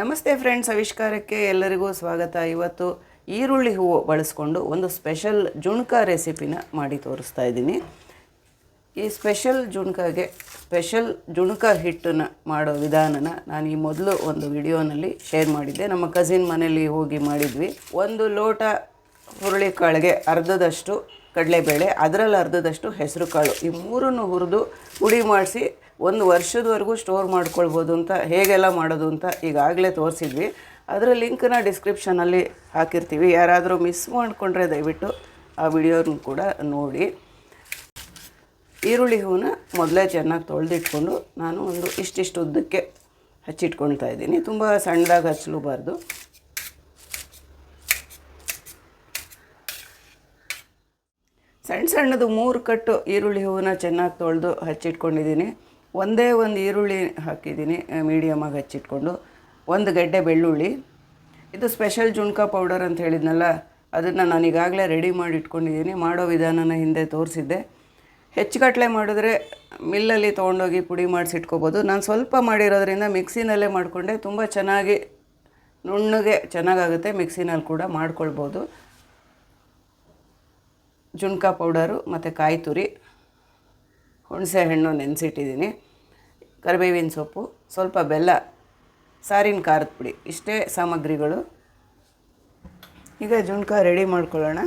ನಮಸ್ತೆ ಫ್ರೆಂಡ್ಸ್, ಆವಿಷ್ಕಾರಕ್ಕೆ ಎಲ್ಲರಿಗೂ ಸ್ವಾಗತ. ಇವತ್ತು ಈರುಳ್ಳಿ ಹೂವು ಬಳಸ್ಕೊಂಡು ಒಂದು ಸ್ಪೆಷಲ್ ಜುಣ್ಕ ರೆಸಿಪಿನ ಮಾಡಿ ತೋರಿಸ್ತಾ ಇದ್ದೀನಿ. ಈ ಸ್ಪೆಷಲ್ ಜುಣ್ಕಾಗೆ ಸ್ಪೆಷಲ್ ಜುಣ್ಕ ಹಿಟ್ಟನ್ನು ಮಾಡೋ ವಿಧಾನನ ನಾನು ಈ ಮೊದಲು ಒಂದು ವಿಡಿಯೋನಲ್ಲಿ ಶೇರ್ ಮಾಡಿದ್ದೆ. ನಮ್ಮ ಕಸಿನ್ ಮನೆಯಲ್ಲಿ ಹೋಗಿ ಮಾಡಿದ್ವಿ. ಒಂದು ಲೋಟ ಹುರುಳಿಕಾಳಿಗೆ ಅರ್ಧದಷ್ಟು ಕಡಲೆಬೇಳೆ, ಅದರಲ್ಲಿ ಅರ್ಧದಷ್ಟು ಹೆಸರು ಕಾಳು ಈ ಮೂರನ್ನು ಹುರಿದು ಪುಡಿ ಮಾಡಿಸಿ ಒಂದು ವರ್ಷದವರೆಗೂ ಸ್ಟೋರ್ ಮಾಡ್ಕೊಳ್ಬೋದು ಅಂತ, ಹೇಗೆಲ್ಲ ಮಾಡೋದು ಅಂತ ಈಗಾಗಲೇ ತೋರಿಸಿದ್ವಿ. ಅದರ ಲಿಂಕನ್ನ ಡಿಸ್ಕ್ರಿಪ್ಷನಲ್ಲಿ ಹಾಕಿರ್ತೀವಿ. ಯಾರಾದರೂ ಮಿಸ್ ಮಾಡಿಕೊಂಡ್ರೆ ದಯವಿಟ್ಟು ಆ ವಿಡಿಯೋನ ಕೂಡ ನೋಡಿ. ಈರುಳ್ಳಿ ಹೂವನ್ನ ಮೊದಲೇ ಚೆನ್ನಾಗಿ ತೊಳೆದಿಟ್ಕೊಂಡು ನಾನು ಒಂದು ಇಷ್ಟಿಷ್ಟು ಉದ್ದಕ್ಕೆ ಹಚ್ಚಿಟ್ಕೊಳ್ತಾ ಇದ್ದೀನಿ. ತುಂಬ ಸಣ್ಣದಾಗಿ ಹಚ್ಚಲೂಬಾರ್ದು. ಸಣ್ಣ ಸಣ್ಣದು ಮೂರು ಕಟ್ಟು ಈರುಳ್ಳಿ ಹೂವನ್ನ ಚೆನ್ನಾಗಿ ತೊಳೆದು ಹಚ್ಚಿಟ್ಕೊಂಡಿದ್ದೀನಿ. ಒಂದೇ ಒಂದು ಈರುಳ್ಳಿ ಹಾಕಿದ್ದೀನಿ ಮೀಡಿಯಮಾಗಿ ಹಚ್ಚಿಟ್ಕೊಂಡು. ಒಂದು ಗಡ್ಡೆ ಬೆಳ್ಳುಳ್ಳಿ. ಇದು ಸ್ಪೆಷಲ್ ಜುಣ್ಕ ಪೌಡರ್ ಅಂತ ಹೇಳಿದ್ನಲ್ಲ, ಅದನ್ನು ನಾನು ಈಗಾಗಲೇ ರೆಡಿ ಮಾಡಿ ಇಟ್ಕೊಂಡಿದ್ದೀನಿ ಮಾಡೋ ವಿಧಾನನ ಹಿಂದೆ ತೋರಿಸಿದ್ದೆ. ಹೆಚ್ಚುಗಟ್ಟಲೆ ಮಾಡಿದ್ರೆ ಮಿಲ್ಲಲ್ಲಿ ತೊಗೊಂಡೋಗಿ ಪುಡಿ ಮಾಡಿಸಿಟ್ಕೋಬೋದು. ನಾನು ಸ್ವಲ್ಪ ಮಾಡಿರೋದ್ರಿಂದ ಮಿಕ್ಸಿನಲ್ಲೇ ಮಾಡಿಕೊಂಡೆ, ತುಂಬ ಚೆನ್ನಾಗಿ ನುಣ್ಣಗೆ ಚೆನ್ನಾಗಾಗುತ್ತೆ ಮಿಕ್ಸಿನಲ್ಲಿ ಕೂಡ ಮಾಡ್ಕೊಳ್ಬೋದು. ಜುಣ್ಕ ಪೌಡರು ಮತ್ತು ಕಾಯಿ ತುರಿ ಹುಣಸೆ ಹಣ್ಣು ನೆನೆಸಿಟ್ಟಿದ್ದೀನಿ. ಕರಿಬೇವಿನ ಸೊಪ್ಪು, ಸ್ವಲ್ಪ ಬೆಲ್ಲ, ಸಾರಿನ ಖಾರದ ಪುಡಿ, ಇಷ್ಟೇ ಸಾಮಗ್ರಿಗಳು. ಈಗ ಜುಣ್ಕ ರೆಡಿ ಮಾಡ್ಕೊಳ್ಳೋಣ.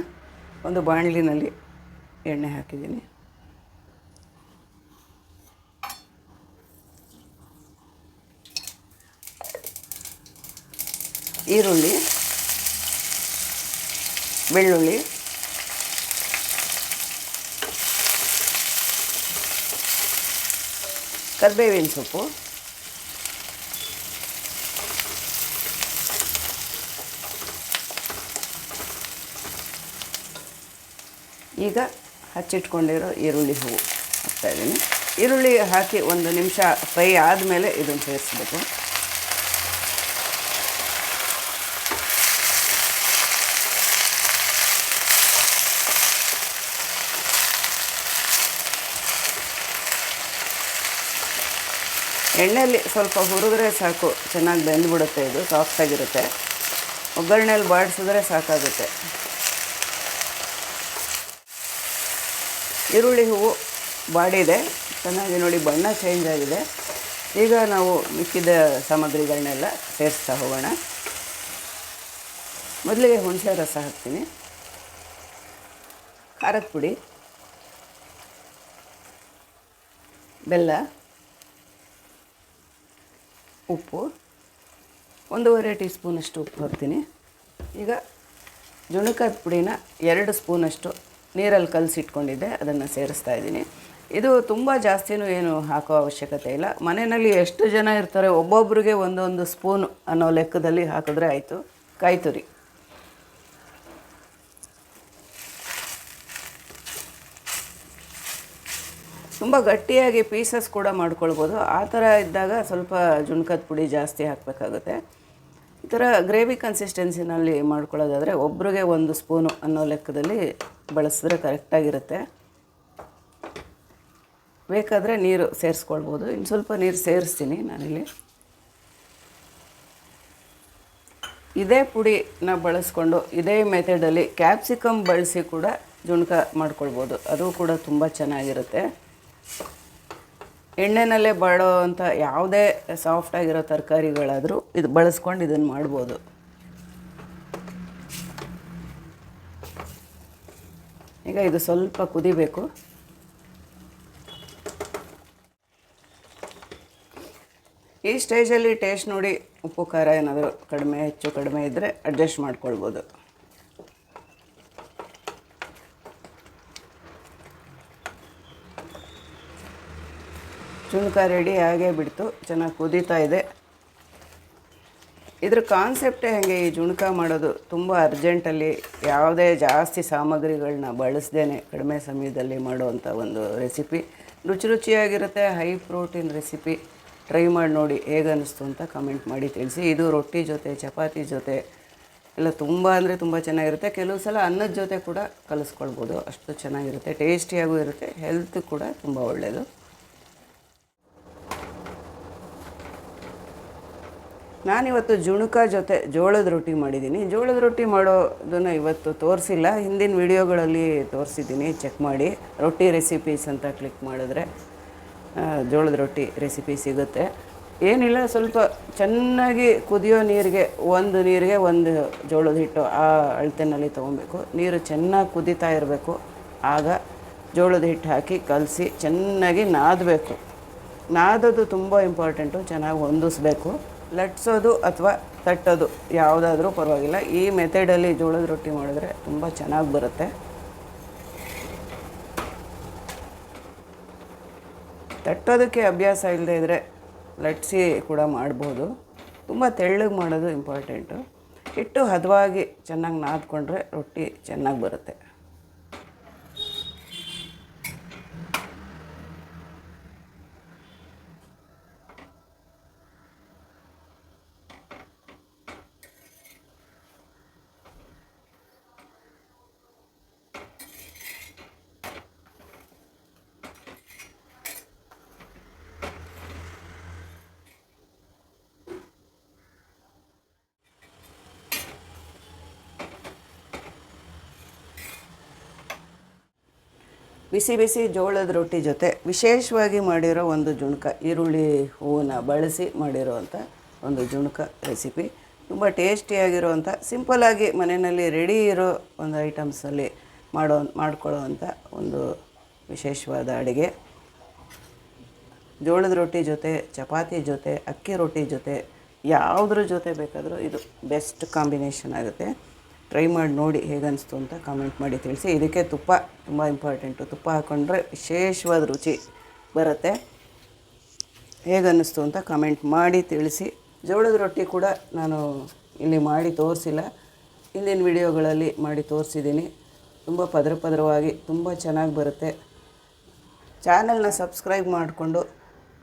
ಒಂದು ಬಾಣಲಿನಲ್ಲಿ ಎಣ್ಣೆ ಹಾಕಿದ್ದೀನಿ. ಈರುಳ್ಳಿ, ಬೆಳ್ಳುಳ್ಳಿ ಕರಿಬೇವಿನ ಸೊಪ್ಪು ಈಗ ಹಚ್ಚಿಟ್ಕೊಂಡಿರೋ ಈರುಳ್ಳಿ ಹೂವು ಹಾಕ್ತಾಯಿದ್ದೀನಿ ಈರುಳ್ಳಿ ಹಾಕಿ ಒಂದು ನಿಮಿಷ ಫ್ರೈ ಆದಮೇಲೆ ಇದನ್ನು ಸೇರಿಸ್ಬೇಕು. ಎಣ್ಣೆಯಲ್ಲಿ ಸ್ವಲ್ಪ ಹುರಿದ್ರೆ ಸಾಕು. ಚೆನ್ನಾಗಿ ಬೆಂದ್ಬಿಡುತ್ತೆ ಇದು ಸಾಫ್ಟಾಗಿರುತ್ತೆ ಒಗ್ಗರಣೆಯಲ್ಲಿ ಬಾಡಿಸಿದ್ರೆ ಸಾಕಾಗುತ್ತೆ. ಈರುಳ್ಳಿ ಹೂವು ಬಾಡಿದೆ. ಚೆನ್ನಾಗಿ ನೋಡಿ ಬಣ್ಣ ಚೇಂಜ್ ಆಗಿದೆ. ಈಗ ನಾವು ಮಿಕ್ಕಿದ ಸಾಮಗ್ರಿಗಳನ್ನೆಲ್ಲ ಸೇರಿಸ್ತಾ ಹೋಗೋಣ. ಮೊದಲಿಗೆ ಹುಣಸೆ ರಸ ಹಾಕ್ತೀನಿ. ಖಾರದ ಪುಡಿ. ಬೆಲ್ಲ. ಉಪ್ಪು. ಒಂದೂವರೆ ಟೀ ಸ್ಪೂನಷ್ಟು ಉಪ್ಪು ಹಾಕ್ತೀನಿ. ಈಗ ಜುಣುಕಾದ ಪುಡಿನ ಎರಡು ಸ್ಪೂನಷ್ಟು ನೀರಲ್ಲಿ ಕಲಸಿಟ್ಕೊಂಡಿದ್ದೆ ಅದನ್ನು ಸೇರಿಸ್ತಾ ಇದ್ದೀನಿ. ಇದು ತುಂಬ ಜಾಸ್ತಿನೂ ಏನು ಹಾಕೋ ಅವಶ್ಯಕತೆ ಇಲ್ಲ. ಮನೆಯಲ್ಲಿ ಎಷ್ಟು ಜನ ಇರ್ತಾರೆ ಒಬ್ಬೊಬ್ಬರಿಗೆ ಒಂದೊಂದು ಸ್ಪೂನ್ ಅನ್ನೋ ಲೆಕ್ಕದಲ್ಲಿ ಹಾಕಿದ್ರೆ ಆಯಿತು. ಕಾಯಿ ತುರಿ ತುಂಬ ಗಟ್ಟಿಯಾಗಿ ಪೀಸಸ್ ಕೂಡ ಮಾಡ್ಕೊಳ್ಬೋದು. ಆ ಥರ ಇದ್ದಾಗ ಸ್ವಲ್ಪ ಜುಣ್ಕದ ಪುಡಿ ಜಾಸ್ತಿ ಹಾಕಬೇಕಾಗುತ್ತೆ. ಈ ಥರ ಗ್ರೇವಿ ಕನ್ಸಿಸ್ಟೆನ್ಸಿನಲ್ಲಿ ಮಾಡ್ಕೊಳ್ಳೋದಾದರೆ ಒಬ್ರಿಗೆ ಒಂದು ಸ್ಪೂನು ಅನ್ನೋ ಲೆಕ್ಕದಲ್ಲಿ ಬಳಸಿದ್ರೆ ಕರೆಕ್ಟಾಗಿರುತ್ತೆ ಬೇಕಾದರೆ ನೀರು ಸೇರಿಸ್ಕೊಳ್ಬೋದು. ಇನ್ನು ಸ್ವಲ್ಪ ನೀರು ಸೇರಿಸ್ತೀನಿ ನಾನಿಲ್ಲಿ. ಇದೇ ಪುಡಿನ ಬಳಸ್ಕೊಂಡು ಇದೇ ಮೆಥಡಲ್ಲಿ ಕ್ಯಾಪ್ಸಿಕಮ್ ಬಳಸಿ ಕೂಡ ಜುಣ್ಕ ಮಾಡ್ಕೊಳ್ಬೋದು. ಅದು ಕೂಡ ತುಂಬ ಚೆನ್ನಾಗಿರುತ್ತೆ. ಎಣ್ಣೆನಲ್ಲೇ ಬಾಡೋ ಅಂಥ ಯಾವುದೇ ಸಾಫ್ಟಾಗಿರೋ ತರಕಾರಿಗಳಾದರೂ ಇದು ಬಳಸ್ಕೊಂಡು ಇದನ್ನು ಮಾಡ್ಬೋದು. ಈಗ ಇದು ಸ್ವಲ್ಪ ಕುದಿಬೇಕು. ಈ ಸ್ಟೇಜಲ್ಲಿ ಟೇಸ್ಟ್ ನೋಡಿ ಉಪ್ಪು ಖಾರ ಏನಾದರೂ ಕಡಿಮೆ, ಹೆಚ್ಚು ಕಡಿಮೆ ಇದ್ದರೆ ಅಡ್ಜಸ್ಟ್ ಮಾಡ್ಕೊಳ್ಬೋದು. ಚುಣ್ಕ ರೆಡಿ ಆಗೇ ಬಿಡ್ತು. ಚೆನ್ನಾಗಿ ಕುದೀತಾ ಇದೆ. ಇದ್ರ ಕಾನ್ಸೆಪ್ಟೇ ಹಾಗೆ ಈ ಜುಣ್ಕ ಮಾಡೋದು? ತುಂಬ ಅರ್ಜೆಂಟಲ್ಲಿ ಯಾವುದೇ ಜಾಸ್ತಿ ಸಾಮಗ್ರಿಗಳನ್ನ ಬಳಸ್ದೇ ಕಡಿಮೆ ಸಮಯದಲ್ಲಿ ಮಾಡುವಂಥ ಒಂದು ರೆಸಿಪಿ ರುಚಿ ರುಚಿಯಾಗಿರುತ್ತೆ ಹೈ ಪ್ರೋಟೀನ್ ರೆಸಿಪಿ ಟ್ರೈ ಮಾಡಿ ನೋಡಿ ಹೇಗನ್ನಿಸ್ತು ಅಂತ ಕಮೆಂಟ್ ಮಾಡಿ ತಿಳಿಸಿ. ಇದು ರೊಟ್ಟಿ ಜೊತೆ, ಚಪಾತಿ ಜೊತೆ, ಎಲ್ಲ ತುಂಬ ಅಂದರೆ ತುಂಬ ಚೆನ್ನಾಗಿರುತ್ತೆ. ಕೆಲವು ಸಲ ಅನ್ನದ ಜೊತೆ ಕೂಡ ಕಲಿಸ್ಕೊಳ್ಬೋದು. ಅಷ್ಟು ಚೆನ್ನಾಗಿರುತ್ತೆ, ಟೇಸ್ಟಿಯಾಗೂ ಇರುತ್ತೆ ಹೆಲ್ತ್ ಕೂಡ ತುಂಬ ಒಳ್ಳೆಯದು ನಾನಿವತ್ತು ಜುಣುಕ ಜೊತೆ ಜೋಳದ ರೊಟ್ಟಿ ಮಾಡಿದ್ದೀನಿ. ಜೋಳದ ರೊಟ್ಟಿ ಮಾಡೋದನ್ನು ಇವತ್ತು ತೋರಿಸಿಲ್ಲ. ಹಿಂದಿನ ವಿಡಿಯೋಗಳಲ್ಲಿ ತೋರಿಸಿದ್ದೀನಿ. ಚೆಕ್ ಮಾಡಿ. ರೊಟ್ಟಿ ರೆಸಿಪೀಸ್ ಅಂತ ಕ್ಲಿಕ್ ಮಾಡಿದ್ರೆ ಜೋಳದ ರೊಟ್ಟಿ ರೆಸಿಪಿ ಸಿಗುತ್ತೆ. ಏನಿಲ್ಲ, ಸ್ವಲ್ಪ ಚೆನ್ನಾಗಿ ಕುದಿಯೋ ನೀರಿಗೆ, ಒಂದು ನೀರಿಗೆ ಒಂದು ಜೋಳದ ಹಿಟ್ಟು ಆ ಅಳತೆನಲ್ಲಿ ತೊಗೊಬೇಕು. ನೀರು ಚೆನ್ನಾಗಿ ಕುದೀತಾ ಇರಬೇಕು. ಆಗ ಜೋಳದ ಹಿಟ್ಟು ಹಾಕಿ ಕಲಸಿ ಚೆನ್ನಾಗಿ ನಾದಬೇಕು. ನಾದೋದು ತುಂಬ ಇಂಪಾರ್ಟೆಂಟು ಚೆನ್ನಾಗಿ ಹೊಂದಿಸ್ಬೇಕು. ಲಟ್ಸೋದು ಅಥವಾ ತಟ್ಟೋದು, ಯಾವುದಾದ್ರೂ ಪರವಾಗಿಲ್ಲ. ಈ ಮೆಥಡಲ್ಲಿ ಜೋಳದ ರೊಟ್ಟಿ ಮಾಡಿದ್ರೆ ತುಂಬ ಚೆನ್ನಾಗಿ ಬರುತ್ತೆ. ತಟ್ಟೋದಕ್ಕೆ ಅಭ್ಯಾಸ ಇಲ್ಲದೆ ಇದ್ದರೆ ಲಟ್ಸಿ ಕೂಡ ಮಾಡ್ಬೋದು. ತುಂಬ ತೆಳ್ಳಗೆ ಮಾಡೋದು ಇಂಪಾರ್ಟೆಂಟು ಹಿಟ್ಟು ಹದವಾಗಿ ಚೆನ್ನಾಗಿ ನಾದ್ಕೊಂಡ್ರೆ ರೊಟ್ಟಿ ಚೆನ್ನಾಗಿ ಬರುತ್ತೆ. ಬಿಸಿ ಬಿಸಿ ಜೋಳದ ರೊಟ್ಟಿ ಜೊತೆ ವಿಶೇಷವಾಗಿ ಮಾಡಿರೋ ಒಂದು ಜುಣಕ, ಈರುಳ್ಳಿ ಹೂವನ್ನ ಬಳಸಿ ಮಾಡಿರೋವಂಥ ಒಂದು ಜುಣಕ ರೆಸಿಪಿ ತುಂಬ ಟೇಸ್ಟಿಯಾಗಿರುವಂಥ ಸಿಂಪಲ್ಲಾಗಿ ಮನೆಯಲ್ಲಿ ರೆಡಿ ಇರೋ ಒಂದು ಐಟಮ್ಸಲ್ಲಿ ಮಾಡೋ ಮಾಡ್ಕೊಳ್ಳೋವಂಥ ಒಂದು ವಿಶೇಷವಾದ ಅಡುಗೆ. ಜೋಳದ ರೊಟ್ಟಿ ಜೊತೆ, ಚಪಾತಿ ಜೊತೆ, ಅಕ್ಕಿ ರೊಟ್ಟಿ ಜೊತೆ, ಯಾವುದ್ರ ಜೊತೆ ಬೇಕಾದರೂ ಇದು ಬೆಸ್ಟ್ ಕಾಂಬಿನೇಷನ್ ಆಗುತ್ತೆ. ಟ್ರೈ ಮಾಡಿ ನೋಡಿ ಹೇಗನ್ನಿಸ್ತು ಅಂತ ಕಾಮೆಂಟ್ ಮಾಡಿ ತಿಳಿಸಿ. ಇದಕ್ಕೆ ತುಪ್ಪ ತುಂಬ ಇಂಪಾರ್ಟೆಂಟು ತುಪ್ಪ ಹಾಕ್ಕೊಂಡ್ರೆ ವಿಶೇಷವಾದ ರುಚಿ ಬರುತ್ತೆ. ಹೇಗನ್ನಿಸ್ತು ಅಂತ ಕಮೆಂಟ್ ಮಾಡಿ ತಿಳಿಸಿ. ಜೋಳದ ರೊಟ್ಟಿ ಕೂಡ ನಾನು ಇಲ್ಲಿ ಮಾಡಿ ತೋರಿಸಿಲ್ಲ. ಹಿಂದಿನ ವಿಡಿಯೋಗಳಲ್ಲಿ ಮಾಡಿ ತೋರಿಸಿದ್ದೀನಿ. ತುಂಬ ಪದ್ರ ಪದರವಾಗಿ, ತುಂಬ ಚೆನ್ನಾಗಿ ಬರುತ್ತೆ. ಚಾನಲ್ನ ಸಬ್ಸ್ಕ್ರೈಬ್ ಮಾಡಿಕೊಂಡು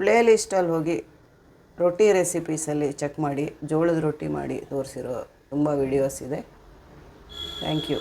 ಪ್ಲೇಲಿಸ್ಟಲ್ಲಿ ಹೋಗಿ ರೊಟ್ಟಿ ರೆಸಿಪೀಸಲ್ಲಿ ಚೆಕ್ ಮಾಡಿ, ಜೋಳದ ರೊಟ್ಟಿ ಮಾಡಿ ತೋರಿಸಿರೋ ತುಂಬ ವಿಡಿಯೋಸ್ ಇದೆ. தேங்க்யூ